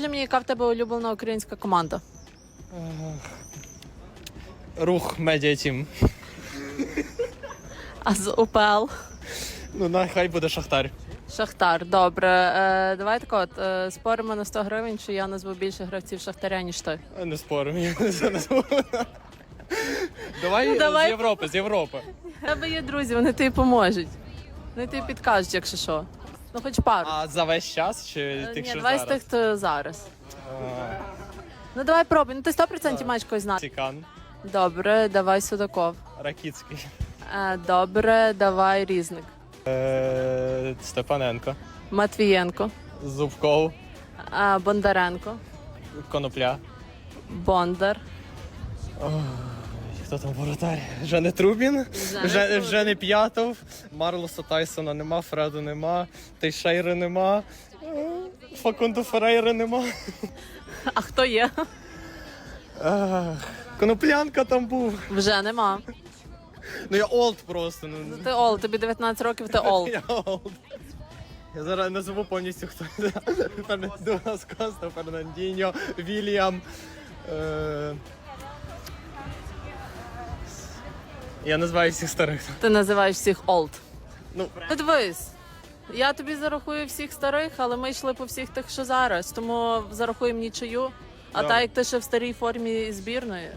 скажи мені, яка в тебе улюблена українська команда? Рух медіа тім. А з УПЛ? Ну, нехай буде Шахтар. Шахтар, добре. Е, давай так от, е, споримо на 100 гривень, що я назву більше гравців Шахтаря, ніж ти. Не споримо, я не спорю. Давай, Ну, давай. з Європи, з Європи. У тебе є друзі, вони тобі поможуть. Вони тобі підкажуть, якщо що. Ну, хоч пару. А за весь час чи Е, тих, Ні, що давай з зараз? тих, хто зараз. А, Ну давай пробуй. Ну ти 100% маєш когось знати. Цікан, Добре, давай Судаков. Ракіцький, Е, добре, давай різник. е, Степаненко, Матвієнко, Зубков, е, Бондаренко, Конопля. Бондар. Хто там воротар? Жене Трубін, Жене Вже, Трубін. вже не П'ятов, Марлоса Тайсона нема, Фреду нема, Тейшейри нема, Факунду Ферейри нема. А хто є? Ах, Коноплянка там був. Вже нема. Ну я олд просто. Ну, Ну, Ти ол, тобі 19 років, ти ол. Я олд. Я зараз назову повністю хто. Дуас Коста, Фернандіньо, Вільям. Е... Я називаю всіх старих. Ти називаєш всіх олд. Ну, Ну дивись. Я тобі зарахую всіх старих, але ми йшли по всіх тих, що зараз. Тому зарахуємо нічию. А Добре. так як ти ще в старій формі збірної,